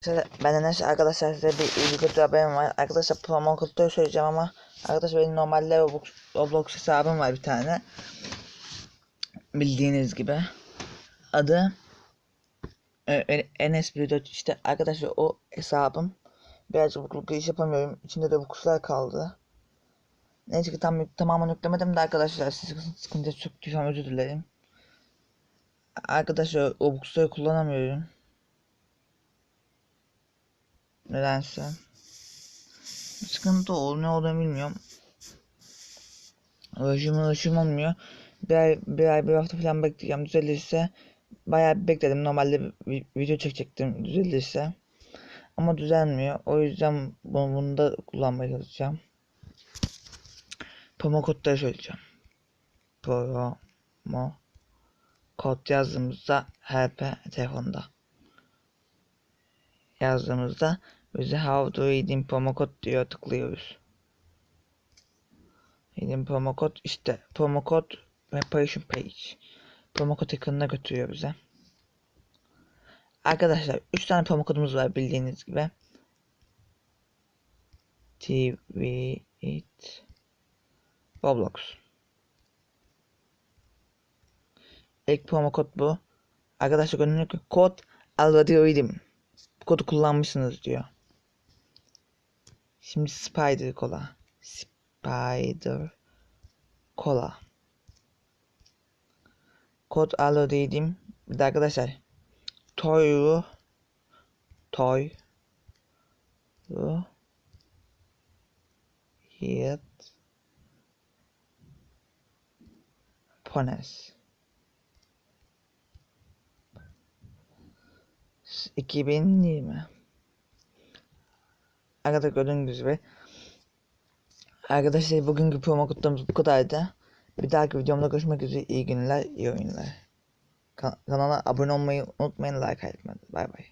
Size, ben Enes arkadaşlar size bir bir kötü haberim var. Arkadaşlar promo kodu söyleyeceğim ama arkadaşlar benim normalde Roblox, Roblox hesabım var bir tane. Bildiğiniz gibi. Adı e, e, Enes 14 işte arkadaşlar o hesabım birazcık bukluk giriş yapamıyorum. İçinde de bukuslar kaldı. Neyse ki tam tamamen yüklemedim de arkadaşlar siz sıkıntı çöktüysem özür dilerim. Arkadaşlar o bukusları kullanamıyorum. Nedense. Bir sıkıntı oldu ne olduğunu bilmiyorum. Ulaşım ulaşım olmuyor. Bir ay, bir ay bir hafta falan bekleyeceğim düzelirse. Bayağı bekledim. Normalde bir video çekecektim düzelirse. Ama düzelmiyor. O yüzden bunu, bunu da kullanmaya çalışacağım. Promo kodları söyleyeceğim. Promo kod yazdığımızda HP telefonda yazdığımızda bize how to redeem promo code diyor tıklıyoruz. Redeem promo code işte promo code preparation page. Promo code ekranına götürüyor bize. Arkadaşlar 3 tane promo kodumuz var bildiğiniz gibi. TV it Roblox. İlk promo kod bu. Arkadaşlar gibi kod already redeem kodu kullanmışsınız diyor. Şimdi Spider Cola. Spider Cola. Kod alo dedim. Bir de arkadaşlar. Toy Toy Hit Pones 2020 Arkadaşlar gördüğünüz gibi Arkadaşlar bugünkü promo kodlarımız bu kadardı. Bir dahaki videomda görüşmek üzere. İyi günler, iyi oyunlar. Kan- kanala abone olmayı unutmayın, like atmayı. Bay bay.